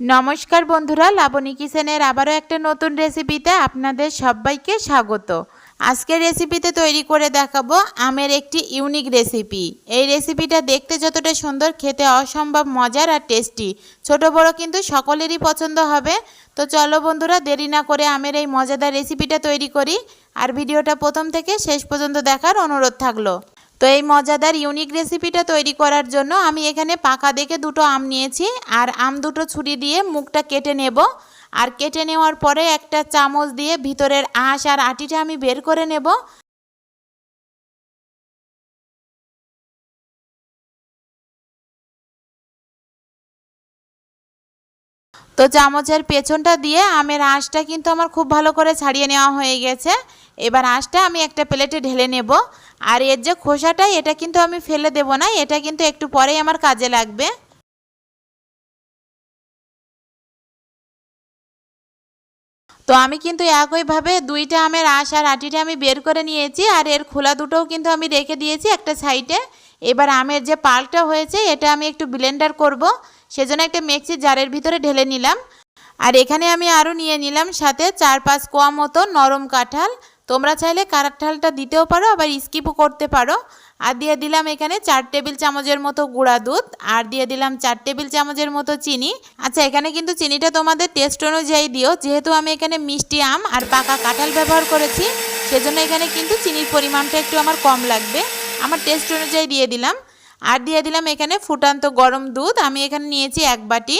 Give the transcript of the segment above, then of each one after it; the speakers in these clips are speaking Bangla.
নমস্কার বন্ধুরা, লাবণী কিচেনের আবারও একটা নতুন রেসিপিতে আপনাদের সবাইকে স্বাগত। আজকের রেসিপিতে তৈরি করে দেখাবো আমের একটি ইউনিক রেসিপি। এই রেসিপিটা দেখতে যতটা সুন্দর, খেতে অসম্ভব মজার আর টেস্টি। ছোট, বড় কিন্তু সকলেরই পছন্দ হবে। তো চলো বন্ধুরা, দেরি না করে আমের এই মজাদার রেসিপিটা তৈরি করি। আর ভিডিওটা প্রথম থেকে শেষ পর্যন্ত দেখার অনুরোধ থাকল। তো এই মজাদার ইউনিক রেসিপিটা তৈরি করার জন্য আমি এখানে পাকা দেখে দুটো আম নিয়েছি আর আম দুটো ছুরি দিয়ে মুখটা কেটে নেব। আর কেটে নেওয়ার পরে একটা চামচ দিয়ে ভিতরের আঁশ আর আটিটা আমি বের করে নেব। তো চামচের পেছনটা দিয়ে আমের আঁশটা কিন্তু আমার খুব ভালো করে ছাড়িয়ে নেওয়া হয়ে গেছে। এবার আঁশটা আমি একটা প্লেটে ঢেলে নেব। আর এর যে খোসাটা, এটা কিন্তু আমি ফেলে দেব না, এটা কিন্তু একটু পরেই আমার কাজে লাগবে। তো আমি কিন্তু একইভাবে দুইটা আমের আঁশ আর আটিটা আমি বের করে নিয়েছি, আর এর খোলা দুটোও কিন্তু আমি রেখে দিয়েছি একটা সাইডে। এবার আমের যে পালটা হয়েছে, এটা আমি একটু ব্লেন্ডার করব। সেজন্য একটা মিক্সি জারের ভিতরে ঢেলে নিলাম। আর এখানে আমি আরও নিয়ে নিলাম সাথে চার পাঁচ কোয়া মতো নরম কাঁঠাল। তোমরা চাইলে কাঁঠালটা দিতেও পারো, আবার স্কিপও করতে পারো। আর দিয়ে দিলাম এখানে চার টেবিল চামচের মতো গুঁড়া দুধ, আর দিয়ে দিলাম চার টেবিল চামচের মতো চিনি। আচ্ছা এখানে কিন্তু চিনিটা তোমাদের টেস্ট অনুযায়ী দিও। যেহেতু আমি এখানে মিষ্টি আম আর পাকা কাঁঠাল ব্যবহার করেছি, সেজন্য এখানে কিন্তু চিনির পরিমাণটা একটু আমার কম লাগবে। আমার টেস্ট অনুযায়ী দিয়ে দিলাম। আর দিয়ে দিলাম এখানে ফুটান্ত গরম দুধ। আমি এখানে নিয়েছি এক বাটি।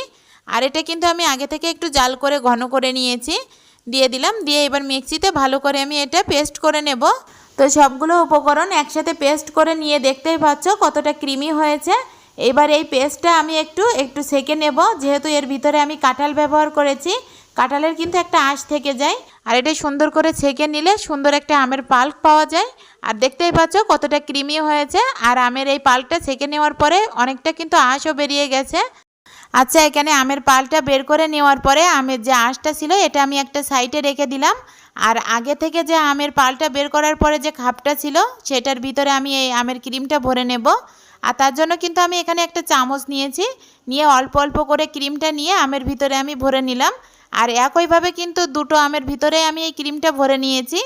আর এটা কিন্তু আমি আগে থেকে একটু জাল করে, ঘন করে নিয়েছি। দিয়ে দিলাম। দিয়ে এবার মিক্সিতে ভালো করে আমি এটা পেস্ট করে নেব। তো সবগুলো উপকরণ একসাথে পেস্ট করে নিয়ে দেখতেই পাচ্ছ কতটা ক্রিমি হয়েছে। এবার এই পেস্টটা আমি একটু একটু সেকে নেব। যেহেতু এর ভিতরে আমি কাঁঠাল ব্যবহার করেছি কাঁঠালের কিন্তু একটা আঁশ থেকে যায়, আর এটা সুন্দর করে ছেঁকে নিলে সুন্দর একটা আমের পাল্প পাওয়া যায়। আর দেখতেই পাচ্ছ কতটা ক্রিমি হয়েছে, আর আমের এই পাল্পটা ছেঁকে নেওয়ার পরে অনেকটা কিন্তু আঁশও বেরিয়ে গেছে। আচ্ছা এখানে আমের পালটা বের করে নেওয়ার পরে আমের যে আঁশটা ছিল, এটা আমি একটা সাইডে রেখে দিলাম। আর আগে থেকে যে আমের পালটা বের করার পরে যে খাপটা ছিল, সেটার ভিতরে আমি এই আমের ক্রিমটা ভরে নেব। আর তার জন্য কিন্তু আমি এখানে একটা চামচ নিয়েছি, নিয়ে অল্প অল্প করে ক্রিমটা নিয়ে আমের ভিতরে আমি ভরে নিলাম। আর একইভাবে কিন্তু দুটো আমের ভিতরে আমি এই ক্রিমটা ভরে নিয়েছি।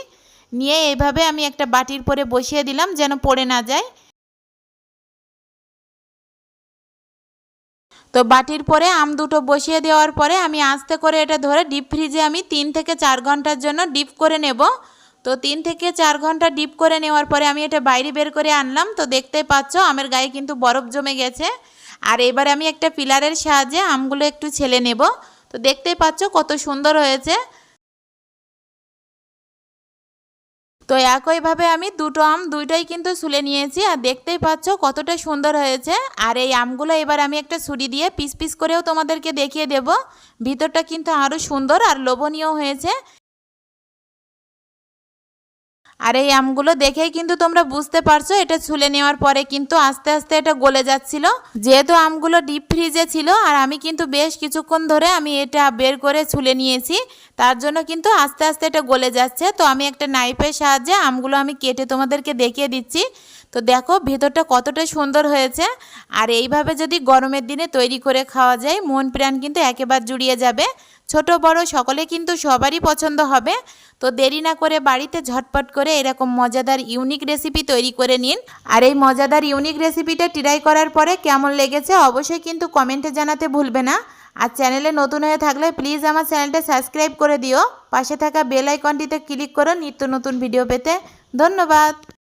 নিয়ে এইভাবে আমি একটা বাটির পরে বসিয়ে দিলাম যেন পড়ে না যায়। তো বাটির পরে আম দুটো বসিয়ে দেওয়ার পরে আমি আস্তে করে এটা ধরে ডিপ ফ্রিজে আমি তিন থেকে চার ঘণ্টার জন্য ডিপ করে নেব। তো তিন থেকে চার ঘণ্টা ডিপ করে নেওয়ার পরে আমি এটা বাইরে বের করে আনলাম। তো দেখতেই পাচ্ছ আমের গায়ে কিন্তু বরফ জমে গেছে। আর এবার আমি একটা পিলারের সাহায্যে আমগুলো একটু ছেলে নেব। তো দেখতেই পাচ্ছ কত সুন্দর হয়েছে। তো একইভাবে আমি দুটো আম, দুইটাই কিন্তু সুলে নিয়েছি আর দেখতেই পাচ্ছ কতটা সুন্দর হয়েছে। আর এই আমগুলো এবার আমি একটা ছুরি দিয়ে পিস পিস করেও তোমাদেরকে দেখিয়ে দেব। ভিতরটা কিন্তু আরও সুন্দর আর লোভনীয় হয়েছে। আর এই আমগুলো দেখেই কিন্তু তোমরা বুঝতে পারছ, এটা ছুলে নেওয়ার পরে কিন্তু আস্তে আস্তে এটা গলে যাচ্ছিল। যেহেতু আমগুলো ডিপ ফ্রিজে ছিল, আর আমি কিন্তু বেশ কিছুক্ষণ ধরে আমি এটা বের করে ছুলে নিয়েছি। তার জন্য কিন্তু আস্তে আস্তে এটা গলে যাচ্ছে। তো আমি একটা নাইফের সাহায্যে আমগুলো আমি কেটে তোমাদেরকে দেখিয়ে দিচ্ছি। তো দেখো ভেতরটা কতটা সুন্দর হয়েছে। আর এইভাবে যদি গরমের দিনে তৈরি করে খাওয়া যায়, মন প্রাণ কিন্তু একেবারে জুড়িয়ে যাবে। ছোট, বড় সকলে কিন্তু সবারই পছন্দ হবে। তো দেরি না করে বাড়িতে ঝটপট করে এরকম মজাদার ইউনিক রেসিপি তৈরি করে নিন। আর এই মজাদার ইউনিক রেসিপিটা ট্রাই করার পরে কেমন লেগেছে অবশ্যই কিন্তু কমেন্টে জানাতে ভুলবে না। আর চ্যানেলে নতুন হয়ে থাকলে প্লিজ আমার চ্যানেলটা সাবস্ক্রাইব করে দিও। পাশে থাকা বেল আইকনটিতে ক্লিক করো নিত্য নতুন ভিডিও পেতে। ধন্যবাদ।